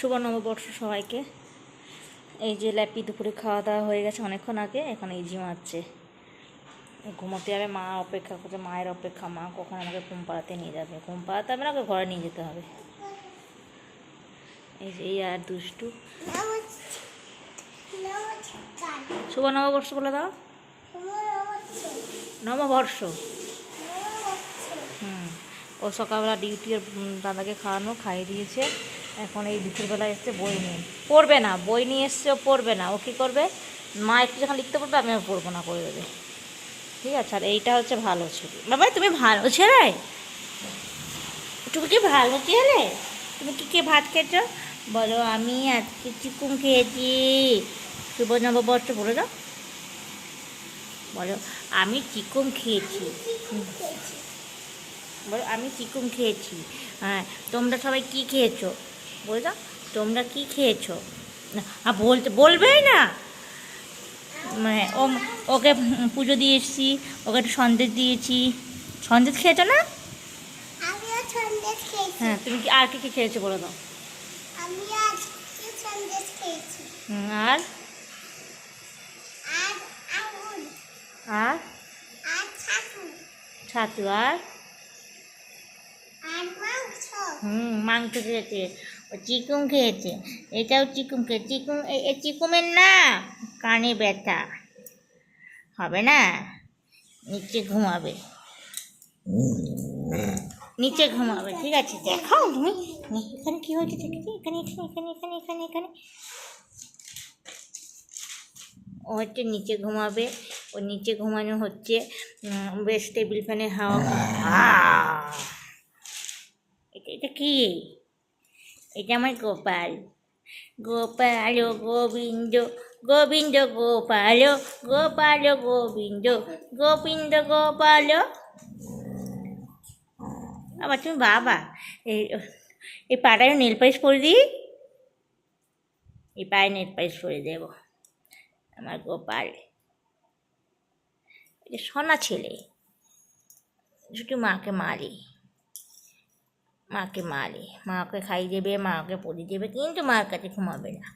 শুভ নববর্ষ সবাইকে। এই যে ল্যাপি দুপুরে খাওয়া দাওয়া হয়ে গেছে অনেকক্ষণ আগে, এখন এই জিমাচ্ছে ঘুমোতে যাবে, মা অপেক্ষা করছে, মায়ের অপেক্ষা, মা কখন আমাকে ঘুম পাড়াতে নিয়ে যাবে। ঘুম পাড়াতে হবে না ঘরে নিয়ে যেতে হবে। এই যে এই আর দুষ্টু। শুভ নববর্ষ বলে দাও। নববর্ষ। হুম। ও সকালবেলা ডিউটি দাদাকে খাওয়ানো, খাইয়ে দিয়েছে। এখন এই দুপুরবেলা এসছে বই নিয়ে। পড়বে না বই নিয়ে এসছে ও পড়বে না। ও কী করবে? মা একটু যখন লিখতে পড়বে আমি পড়ব না করে দেবে ঠিক আছে আর এইটা হচ্ছে ভালো ছবি। বাবা তুমি ভালো ছেলে? তুমি কি ভালো ছেলে? তুমি কি কে ভাত খেয়েছো? বলো আমি আজকে চিকুন খেয়েছি। শুভ নববর্ষ বলে দাও। বলো আমি চিকুন খেয়েছি। বলো আমি চিকুন খেয়েছি। হ্যাঁ তোমরা সবাই কি খেয়েছো? বলে দাও তোমরা কি খেয়েছো? না, বলতে বলবেই না। মানে ও ওকে পুজো দিয়ে এসেছি ওকে একটু সন্দেশ দিয়েছি সন্দেশ খেয়েছো না? হ্যাঁ তুমি কি আর কি কি খেয়েছো বলে দাও আর? আর ছাতু। আর? হুম মাংস খেয়েছে। ও চিকুন খেয়েছে। এটাও চিকুম খেয়ে চিকুম এ- চিকুমের না কানে ব্যথা। হবে না? নিচে ঘুমাবে। নিচে ঘুমাবে। ঠিক আছে দেখাও তুমি। এখানে কি হয়েছে দেখেছি? এখানে এখানে এখানে এখানে এখানে এখানে। ও হচ্ছে নিচে ঘুমাবে। ও নিচে ঘুমানো হচ্ছে। বেশ টেবিল ফ্যানে হাওয়া! এটা এটা কি? এটা আমার গোপাল গোপাল গোবিন্দ গোবিন্দ গোপাল গোপাল গোবিন্দ গোবিন্দ গোপাল আবার তুমি বাবা এই এই পাটায় নেল পালিশ করে দিই এই পায়ে নেল পালিশ করে দেব আমার গোপাল এটা সোনা ছেলে শুধু মাকে মারি মাকে মারে। মাকে খাই দেবে মাকে পরিয়ে দেবে কিন্তু মার কাছে ঘুমাবে না।